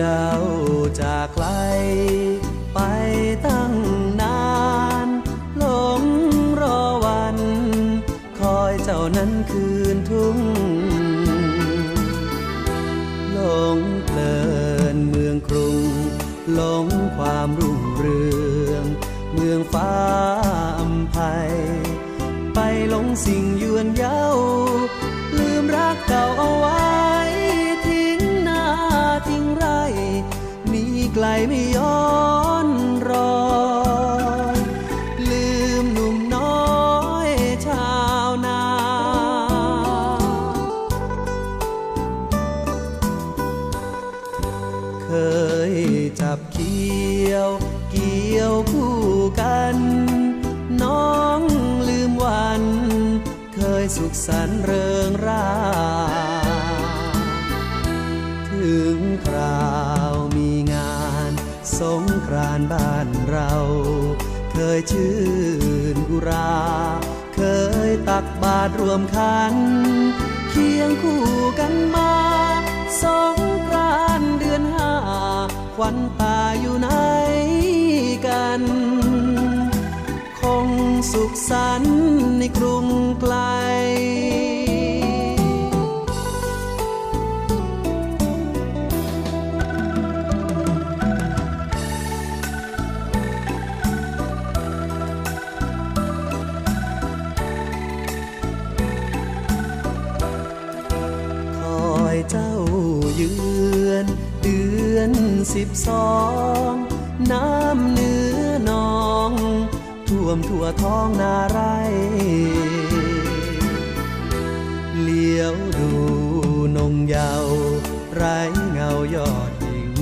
เจ้าจากไกล ไปตั้งนานหลงรอวัน คอยเจ้านั้นคืนทุ่งหลงเพลินเมืองกรุงหลงความรุ่งเรือง เมืองฟ้าอำไพไปหลงสิ่งยวนเย้าลืมรักเก่า ไกลไม่ย้อนรอยลืมหนุ่มน้อยชาวนา เคยจับเกี่ยว เกี่ยวคู่กัน น้องลืมวัน เคยสุขสันต์เริงราถึงครา สงกรานบ้านเรา เคยชื่นอุรา เคยตักบาตรรวมขัน เคียงคู่กันมาสงกรานเดือนห้าควันตาอยู่ไหนกัน คงสุขสันต์ในกรุงไกล สิบสองน้ำเนื้อนอง ท่วมทั่วท้องนาไรเลี้ยวดูนงเยาวไร้เงายอดหญิง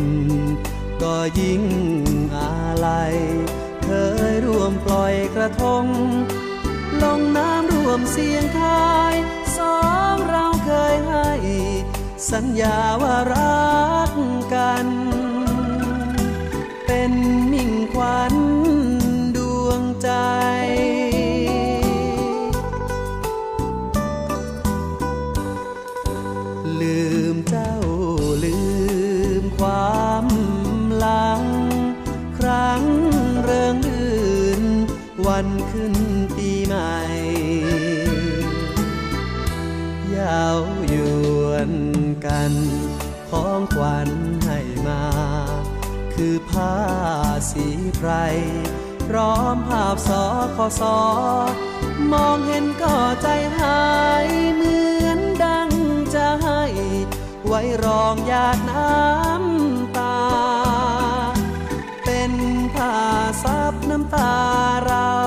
ก็ยิ่งอาลัยเคยร่วมปล่อยกระทง ลงน้ำร่วมเสียงทายสองเราเคยให้ สัญญาว่ารักกัน วันขึ้นปีใหม่ ยาวยวนกันของขวัญให้มา คือผ้าสีไพรพร้อมภาพสอคอสอมองเห็นก็ใจหายเหมือนดังจะให้ ไว้รองหยาดน้ำ ผ่าซับน้ำตาเรา